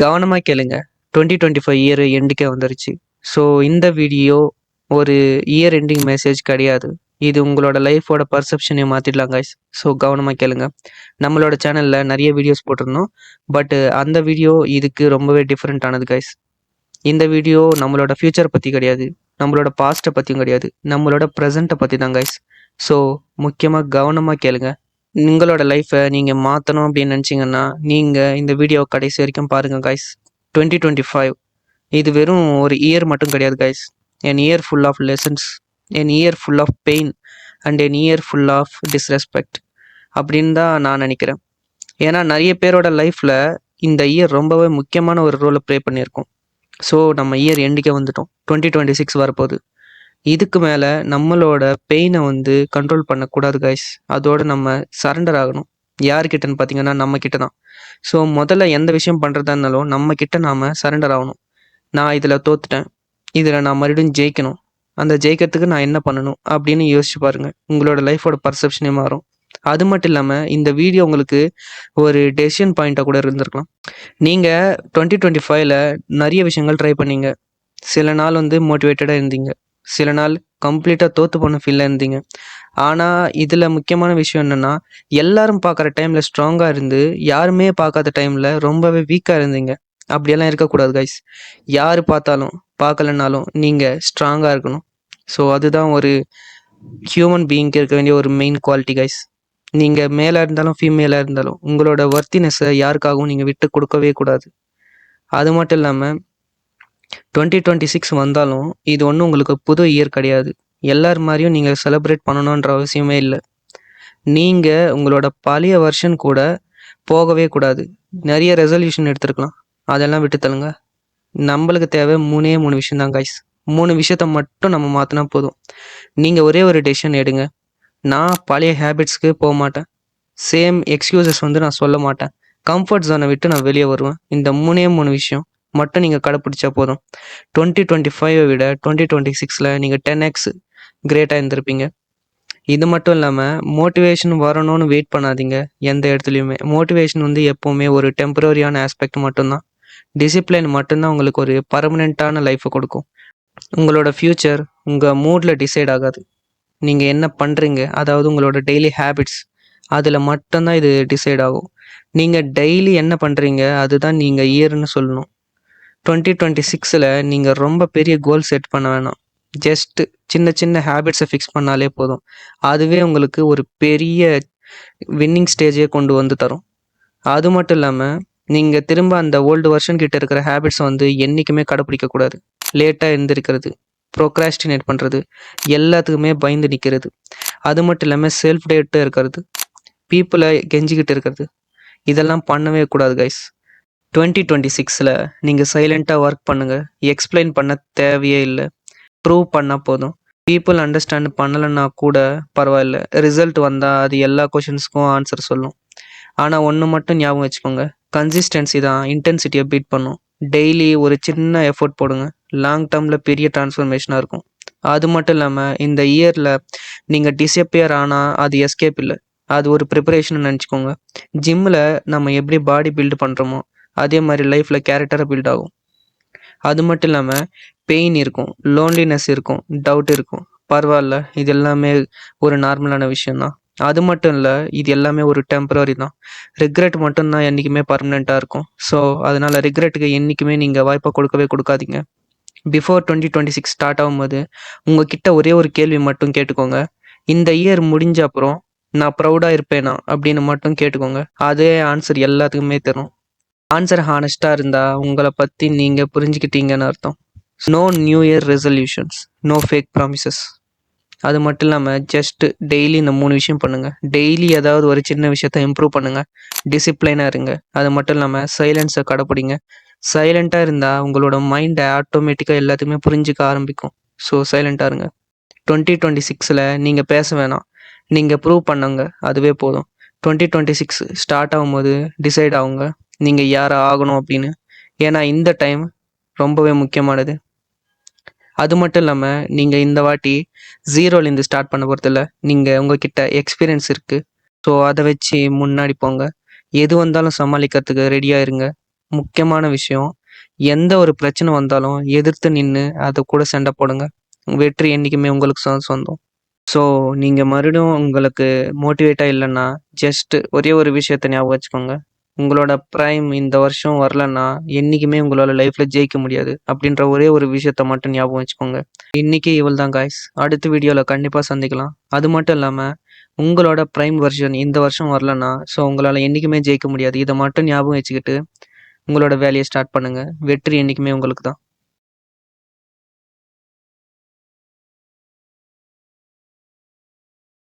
கவனமாக கேளுங்க. Twenty twenty five year எண்டுக்கே வந்துருச்சு. ஸோ இந்த வீடியோ ஒரு இயர் எண்டிங் மெசேஜ் கிடையாது. இது உங்களோட லைஃபோட பர்செப்ஷனை மாற்றிடலாம் கைஸ் ஸோ கவனமாக கேளுங்க. நம்மளோட சேனலில் நிறைய வீடியோஸ் போட்டிருந்தோம். பட் அந்த வீடியோ இதுக்கு ரொம்பவே டிஃப்ரெண்ட் ஆனது கைஸ் இந்த வீடியோ நம்மளோட ஃப்யூச்சர் பற்றி கிடையாது. நம்மளோட பாஸ்ட்டை பற்றியும் கிடையாது. நம்மளோட ப்ரெசண்ட்டை பற்றி தான் கைஸ் ஸோ முக்கியமாக கவனமாக கேளுங்க. உங்களோட லைஃப்பை நீங்கள் மாற்றணும் அப்படின்னு நினச்சிங்கன்னா நீங்கள் இந்த வீடியோ கடைசி வரைக்கும் பாருங்கள் கைஸ் டுவெண்ட்டி டுவெண்ட்டி ஃபைவ் இது வெறும் ஒரு இயர் மட்டும் கிடையாது guys an year full of lessons an year full of pain and an year full of disrespect அப்படின்னு தான் நான் நினைக்கிறேன். ஏன்னா நிறைய பேரோட லைஃப்பில் இந்த இயர் ரொம்பவே முக்கியமான ஒரு ரோலை ப்ளே பண்ணியிருக்கோம். ஸோ நம்ம இயர் எண்டுக்கே வந்துட்டோம். டுவெண்ட்டி டுவெண்ட்டி சிக்ஸ் வரப்போகுது. இதுக்கு மேலே நம்மளோட பெயினை வந்து கண்ட்ரோல் பண்ணக்கூடாது கைஸ் அதோட நம்ம சரண்டர் ஆகணும். யார்கிட்டன்னு பார்த்தீங்கன்னா நம்ம கிட்ட தான். ஸோ முதல்ல எந்த விஷயம் பண்ணுறதா இருந்தாலும் நம்ம கிட்ட நாம் சரண்டர் ஆகணும். நான் இதில் தோத்துட்டேன். இதில் நான் மறுபடியும் ஜெயிக்கணும். அந்த ஜெயிக்கிறதுக்கு நான் என்ன பண்ணணும் அப்படின்னு யோசிச்சு பாருங்கள் உங்களோட லைஃபோட பர்செப்ஷனே மாறும். அது மட்டும் இல்லாமல் இந்த வீடியோ உங்களுக்கு ஒரு டெசிஷன் பாயிண்ட்டாக கூட இருந்திருக்கலாம். நீங்கள் டுவெண்ட்டி டுவெண்ட்டி ஃபைவ்ல நிறைய விஷயங்கள் ட்ரை பண்ணீங்க. சில நாள் வந்து மோட்டிவேட்டடாக இருந்தீங்க. சில நாள் கம்ப்ளீட்டாக தோத்து போன ஃபீலில் இருந்தீங்க. ஆனால் இதில் முக்கியமான விஷயம் என்னென்னா எல்லாரும் பார்க்குற டைமில் ஸ்ட்ராங்காக இருந்து யாருமே பார்க்காத டைமில் ரொம்பவே வீக்காக இருந்தீங்க. அப்படியெல்லாம் இருக்கக்கூடாது கைஸ் யார் பார்த்தாலும் பார்க்கலனாலும் நீங்கள் ஸ்ட்ராங்காக இருக்கணும். ஸோ அதுதான் ஒரு ஹியூமன் பீயிங்க்கு இருக்க வேண்டிய ஒரு மெயின் குவாலிட்டி கைஸ் நீங்கள் மேலே இருந்தாலும் ஃபீமேலாக இருந்தாலும் உங்களோட ஒர்த்தினஸை யாருக்காகவும் நீங்கள் விட்டு கொடுக்கவே கூடாது. அது மட்டும் இல்லாமல் டுவெண்ட்டி டுவெண்ட்டி சிக்ஸ் வந்தாலும் இது ஒன்றும் உங்களுக்கு புது இயர் கிடையாது. எல்லார் மாதிரியும் நீங்கள் செலிப்ரேட் பண்ணணுன்ற அவசியமே இல்லை. நீங்கள் உங்களோட பழைய வருஷன் கூட போகவே கூடாது. நிறைய ரெசல்யூஷன் எடுத்துருக்கலாம். அதெல்லாம் விட்டு தள்ளுங்க. நம்மளுக்கு தேவை மூணே மூணு விஷயம் தான் கைஸ் மூணு விஷயத்த மட்டும் நம்ம மாற்றினா போதும். நீங்கள் ஒரே ஒரு டெசிஷன் எடுங்க. நான் பழைய ஹேபிட்ஸ்க்கு போக மாட்டேன். சேம் எக்ஸ்கியூசஸ் வந்து நான் சொல்ல மாட்டேன். கம்ஃபர்ட் ஜோனை விட்டு நான் வெளியே வருவேன். இந்த மூணே மூணு விஷயம் மட்டும் நீங்கள் கடைப்பிடிச்சா போதும். டுவெண்ட்டி டுவெண்ட்டி ஃபைவை விட டுவெண்ட்டி டுவெண்ட்டி சிக்ஸில் நீங்கள் டென் எக்ஸ் கிரேட்டாக இருந்திருப்பீங்க. இது மட்டும் இல்லாமல் மோட்டிவேஷன் வரணும்னு வெயிட் பண்ணாதீங்க எந்த இடத்துலையுமே. மோட்டிவேஷன் வந்து எப்போவுமே ஒரு டெம்பரரியான ஆஸ்பெக்ட் மட்டும்தான். டிசிப்ளின் மட்டும்தான் உங்களுக்கு ஒரு பர்மனெண்ட்டான லைஃப்பை கொடுக்கும். உங்களோட ஃப்யூச்சர் உங்கள் மூடில் டிசைட் ஆகாது. நீங்கள் என்ன பண்ணுறீங்க அதாவது உங்களோட டெய்லி ஹேபிட்ஸ் அதில் மட்டும்தான் இது டிசைட் ஆகும். நீங்கள் டெய்லி என்ன பண்ணுறீங்க அதுதான் நீங்கள் இயர்னு சொல்லணும். டுவெண்ட்டி டுவெண்ட்டி சிக்ஸில் நீங்கள் ரொம்ப பெரிய கோல் செட் பண்ண வேணாம். ஜஸ்ட் சின்ன சின்ன ஹேபிட்ஸை ஃபிக்ஸ் பண்ணாலே போதும். அதுவே உங்களுக்கு ஒரு பெரிய வின்னிங் ஸ்டேஜே கொண்டு வந்து தரும். அது மட்டும் இல்லாமல் நீங்கள் திரும்ப அந்த ஓல்டு வருஷன் கிட்ட இருக்கிற ஹேபிட்ஸை வந்து என்றைக்குமே கடைப்பிடிக்கக்கூடாது லேட்டாக எழுந்திருக்கிறது ப்ரோக்ராஸ்டினேட் பண்ணுறது எல்லாத்துக்குமே பயந்து நிற்கிறது அது மட்டும் இல்லாமல் செல்ஃப் டேட்டாக இருக்கிறது பீப்புளை கெஞ்சிக்கிட்டு இருக்கிறது. இதெல்லாம் பண்ணவே கூடாது கைஸ் டுவெண்ட்டி டுவெண்ட்டி சிக்ஸில் நீங்கள் சைலண்ட்டாக ஒர்க் பண்ணுங்கள் எக்ஸ்பிளைன் பண்ண தேவையே இல்லை. ப்ரூவ் பண்ணால் போதும். பீப்புள் அண்டர்ஸ்டாண்ட் பண்ணலைன்னா கூட பரவாயில்ல. ரிசல்ட் வந்தால் அது எல்லா கொஷின்ஸ்க்கும் ஆன்சர் சொல்லும். ஆனால் ஒன்று மட்டும் ஞாபகம் வச்சுக்கோங்க. கன்சிஸ்டன்சி தான். இன்டென்சிட்டியை பீட் பண்ணும். டெய்லி ஒரு சின்ன எஃபோர்ட் போடுங்க. லாங் டேர்மில் பெரிய டிரான்ஸ்ஃபர்மேஷனாக இருக்கும். அது மட்டும் இல்லாமல் இந்த இயரில் நீங்கள் டிசப்பியர் ஆனால் அது எஸ்கேப் இல்லை. அது ஒரு ப்ரிப்பரேஷன் நினச்சிக்கோங்க. ஜிம்மில் நம்ம எப்படி பாடி பில்டு பண்ணுறோமோ அதே மாதிரி லைஃப்பில் கேரக்டரை பில்ட் ஆகும். அது மட்டும் இல்லாமல் பெயின் இருக்கும் லோன்லினஸ் இருக்கும் டவுட் இருக்கும். பரவாயில்ல இது எல்லாமே ஒரு நார்மலான விஷயம்தான். அது மட்டும் இல்லை இது எல்லாமே ஒரு டெம்பரரி தான். ரிக்ரெட் மட்டும்தான் என்றைக்குமே பர்மனெண்ட்டாக இருக்கும். ஸோ அதனால் ரிக்ரெட்டுக்கு என்றைக்குமே நீங்கள் வாய்ப்பை கொடுக்கவே கொடுக்காதீங்க. Before twenty twenty six start ஆகும்போது உங்ககிட்ட ஒரே ஒரு கேள்வி மட்டும் கேட்டுக்கோங்க. இந்த இயர் முடிஞ்ச அப்புறம் நான் ப்ரௌடாக இருப்பேனா அப்படின்னு மட்டும் கேட்டுக்கோங்க. அதே ஆன்சர் எல்லாத்துக்குமே தரும். ஆன்சர் ஹானஸ்டாக இருந்தால் உங்களை பற்றி நீங்கள் புரிஞ்சுக்கிட்டீங்கன்னு அர்த்தம். No new year resolutions no fake promises அது மட்டும் இல்லாமல் ஜஸ்ட் டெய்லி இந்த மூணு விஷயம் பண்ணுங்கள் டெய்லி ஏதாவது ஒரு சின்ன விஷயத்த இம்ப்ரூவ் பண்ணுங்கள் டிசிப்ளைனாக இருங்க. அது மட்டும் இல்லாமல் சைலன்ஸை கடைப்பிடிங்க. சைலண்ட்டாக இருந்தால் உங்களோட மைண்டை ஆட்டோமேட்டிக்காக எல்லாத்தையுமே புரிஞ்சுக்க ஆரம்பிக்கும். ஸோ சைலண்ட்டாக இருங்க. டுவெண்ட்டி டுவெண்ட்டி சிக்ஸில் நீங்கள் பேச வேணாம். நீங்கள் ப்ரூவ் பண்ணுங்க. அதுவே போதும். டுவெண்ட்டி டுவெண்ட்டி சிக்ஸ் ஸ்டார்ட் ஆகும்போது டிசைட் ஆகுங்க. நீங்கள் யாராக ஆகணும் அப்படின்னு? ஏன்னா இந்த டைம் ரொம்பவே முக்கியமானது. அது மட்டும் இல்லாமல் நீங்கள் இந்த வாட்டி ஜீரோலேருந்து ஸ்டார்ட் பண்ண போகிறதில்ல நீங்கள் உங்ககிட்ட எக்ஸ்பீரியன்ஸ் இருக்குது ஸோ அதை வச்சு முன்னாடி போங்க. எது வந்தாலும் சமாளிக்கிறதுக்கு ரெடியாக இருங்க. முக்கியமான விஷயம் எந்த ஒரு பிரச்சனை வந்தாலும் எதிர்த்து நின்று அதை கூட சண்டை போடுங்க. வெற்றி என்றைக்குமே உங்களுக்கு சொந்தம். ஸோ நீங்கள் மறுபடியும் உங்களுக்கு மோட்டிவேட்டாக இல்லைன்னா ஜஸ்ட் ஒரே ஒரு விஷயத்த ஞாபகம் வச்சுக்கோங்க. உங்களோட ப்ரைம் இந்த வருஷம் வரலன்னா என்றைக்குமே உங்களால் லைஃப்பில் ஜெயிக்க முடியாது அப்படின்ற ஒரே ஒரு விஷயத்த மட்டும் ஞாபகம் வச்சுக்கோங்க. இன்றைக்கி இவள் தான் காய்ஸ் அடுத்த வீடியோவில் கண்டிப்பாக சந்திக்கலாம். அது மட்டும் இல்லாமல் உங்களோட ப்ரைம் வெர்ஷன் இந்த வருஷம் வரலன்னா ஸோ உங்களால் என்றைக்குமே ஜெயிக்க முடியாது. இதை மட்டும் ஞாபகம் வச்சுக்கிட்டு உங்களோட வேலையை ஸ்டார்ட் பண்ணுங்கள் வெற்றி என்றைக்குமே உங்களுக்கு தான்